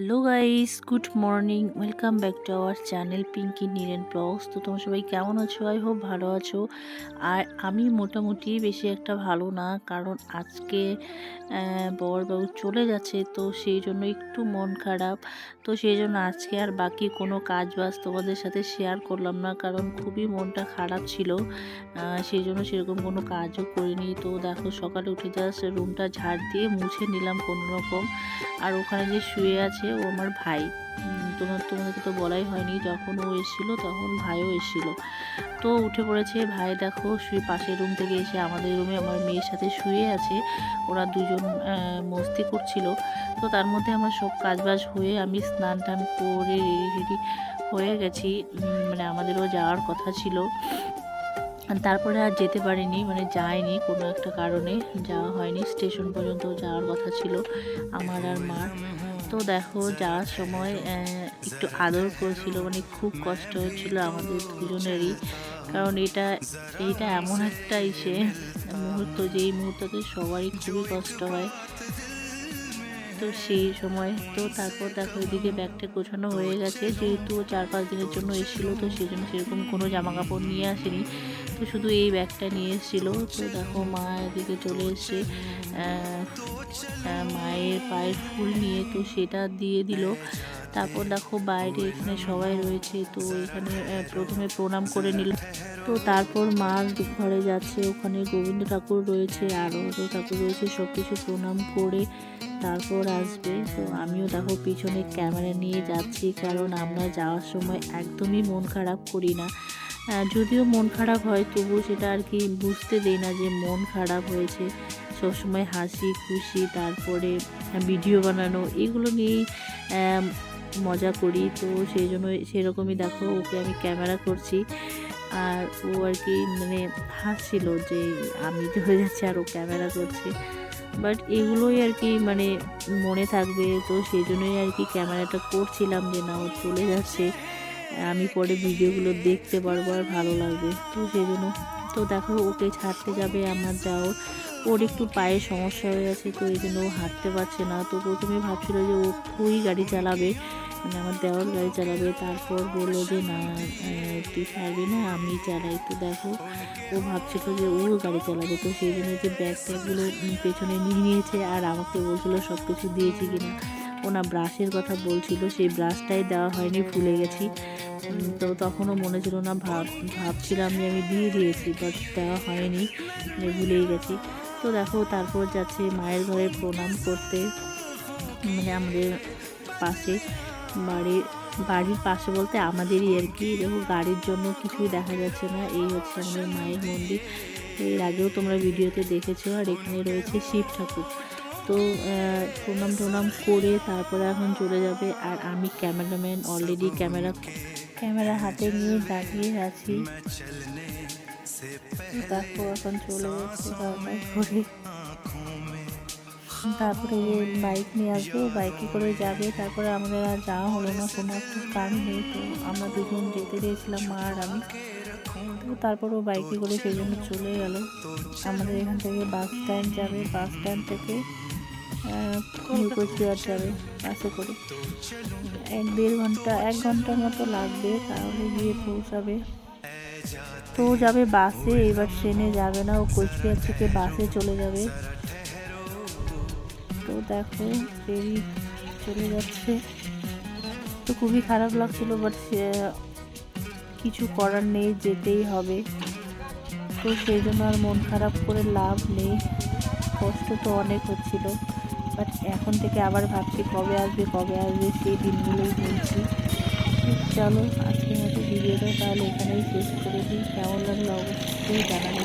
Hello guys, good morning, welcome back to our channel Pinki Niren vlogs. তো তোমরা সবাই কেমন আছো? আই হোপ ভালো আছো। আর আমি মোটামুটি বেশি একটা ভালো না, কারণ আজকে বরবাবু চলে যাচ্ছে, তো সেই জন্য একটু মন খারাপ। তো সেই জন্য আজকে আর বাকি কোনো কাজ বাজ তোমাদের সাথে শেয়ার করলাম না, কারণ খুবই মনটা খারাপ ছিল। সেই জন্য সেরকম কোনো কাজও করিনি। তো দেখো সকালে উঠে জাস্ট রুমটা ঝাড় দিয়ে মুছে নিলাম কোনো রকম আর ওখানে যে শুয়ে আছে ও আমার ভাই। তোমার, তোমাদেরকে তো বলাই হয়নি, যখন ও এসেছিল তখন ভাইও এসেছিল। তো উঠে পড়েছে, ভাই দেখো শুয়ে পাশের রুম থেকে এসে আমাদের রুমে আমার মেয়ের সাথে শুয়ে আছে। ওরা দুজন মস্তি করছিল। তো তার মধ্যে আমার সব কাজবাজ হয়ে আমি স্নান টান করে রেডি হয়ে গেছি। মানে আমাদেরও যাওয়ার কথা ছিল। তারপরে আর যেতে পারিনি মানে যায়নি কোনো একটা কারণে, যাওয়া হয়নি, স্টেশন পর্যন্ত যাওয়ার কথা ছিল আমার আর মার। তো দেখো, যাওয়ার সময় একটু আদর করেছিল মানে খুব কষ্ট হচ্ছিল আমাদের দুজনেরই, কারণ এটা এইটা এমন একটা ইসে, মুহূর্ত যে এই মুহূর্ততে সবারই খুবই কষ্ট হয়। তো সেই সময়, তো তারপর দেখো, এদিকে ব্যাগটা গোছানো হয়ে গেছে, যেহেতু চার পাঁচ দিনের জন্য এসেছিল, তো সেই জন্য সেরকম কোনো জামা কাপড় নিয়ে আসেনি। শুধু এই ব্যাগটা নিয়ে এসেছিল। তো দেখো মা এদিকে চলে এসে মায়ের পায়ের ফুল নিয়ে, তো সেটা দিয়ে দিল। তারপর দেখো বাইরে এখানে সবাই রয়েছে, তো এখানে প্রথমে প্রণাম করে নিল। তো তারপর মা ঘরে যাচ্ছে, ওখানে গোবিন্দ ঠাকুর রয়েছে আরও ঠাকুর রয়েছে সব কিছু প্রণাম করে তারপর আসবে। তো আমিও দেখো পিছনে ক্যামেরা নিয়ে যাচ্ছি, কারণ আমরা যাওয়ার সময় একদমই মন খারাপ করি না। যদিও মন খারাপ হয়, তবুও সেটা আর কি বুঝতে দেই না যে মন খারাপ হয়েছে। সবসময় হাসি, খুশি, তারপরে ভিডিও বানানো, এগুলো নিয়েই মজা করি। তো সেই জন্য সেরকমই দেখো, ওকে আমি ক্যামেরা করছি। আর ও আর কি মানে হাসছিল যে আমি তো হয়ে যাচ্ছে, আর ও ক্যামেরা করছে। বাট এগুলোই আর কি মানে মনে থাকবে। তো সেই জন্যই আর কি ক্যামেরাটা করছিলাম যে না, ও চলে যাচ্ছে। আমি পরে ভিডিওগুলো দেখতে পারব আর ভালো লাগবে। তো সেই জন্য তো দেখো, ওকে ছাড়তে যাবে, আমার যাও। ওর একটু পায়ে সমস্যা হয়ে আছে তো এই জন্য ও হাঁটতে পারছে না। তো প্রথমে ভাবছিল যে ও খুবই গাড়ি চালাবে মানে আমার দেওয়ার গাড়ি চালাবে। তারপর বলল যে, না তুই ছাড়বি না, আমি চালাই। তো দেখো, ও ভাবছিল যে ও গাড়ি চালাবে। তো সেই জন্য যে ব্যাগ ট্যাগগুলো পেছনে নিয়ে নিয়েছে, আর আমাকে বলছিল সব কিছু দিয়েছি কিনা। ও না ব্রাশের কথা বলছিল, সেই ব্রাশটাই দেওয়া হয়নি, ভুলে গেছি। তো তখনও মনে ছিল না, ভাব, ভাবছিলাম যে আমি দিয়ে দিয়েছি বাট দেওয়া হয়নি ভুলেই গেছি। তো দেখো, তারপর যাচ্ছে মায়ের ঘরে প্রণাম করতে মানে আমাদের পাশে বাড়ির বাড়ির পাশে বলতে আমাদেরই আর কি, দেখো গাড়ির জন্য কিছুই দেখা যাচ্ছে না, এই হচ্ছে আমাদের মায়ের মন্দির। এর আগেও তোমরা ভিডিওতে দেখেছ, আর এখানে রয়েছে শিব ঠাকুর। তো প্রণাম টনাম করে তারপরে এখন চলে যাবে। আর আমি ক্যামেরাম্যান অলরেডি ক্যামেরা ক্যামেরা হাতে নিয়ে দাঁড়িয়ে আছি। তারপর এখন চলে যাচ্ছে তারপরে বাইক নিয়ে আসব। বাইকে করে যাবে। তারপরে আমাদের আর যাওয়া হলো না। কোনো একটা কারণে তো আমরা দুজন যেতে চেয়েছিলাম, মা আর আমি। তো তারপরও বাইকে করে সেই জন্য চলে গেল। আমাদের এখান থেকে বাস স্ট্যান্ড যাবে। বাস স্ট্যান্ড থেকে কোচবিহার যাবে বাসে করে। এক দেড় ঘণ্টা, এক ঘণ্টার মতো লাগবে, তাহলে গিয়ে পৌঁছাবে। তো যাবে বাসে, এবার ট্রেনে যাবে না, ও কোচবিহার থেকে বাসে চলে যাবে। তো দেখো ফেরি চলে যাচ্ছে। তো খুবই খারাপ লাগছিল বাট কিছু করার নেই, যেতেই হবে। তো সেই জন্য আর মন খারাপ করে লাভ নেই। কষ্ট তো অনেক হচ্ছিল। বাট এখন থেকে আবার ভাবছি কবে আসবে কবে আসবে সেই দিনগুলোই বলছি। চলো, আজকের মতো ভিডিওটা তাহলে এখানেই শেষ করে দিই। কেমন লাগল অবশ্যই জানানো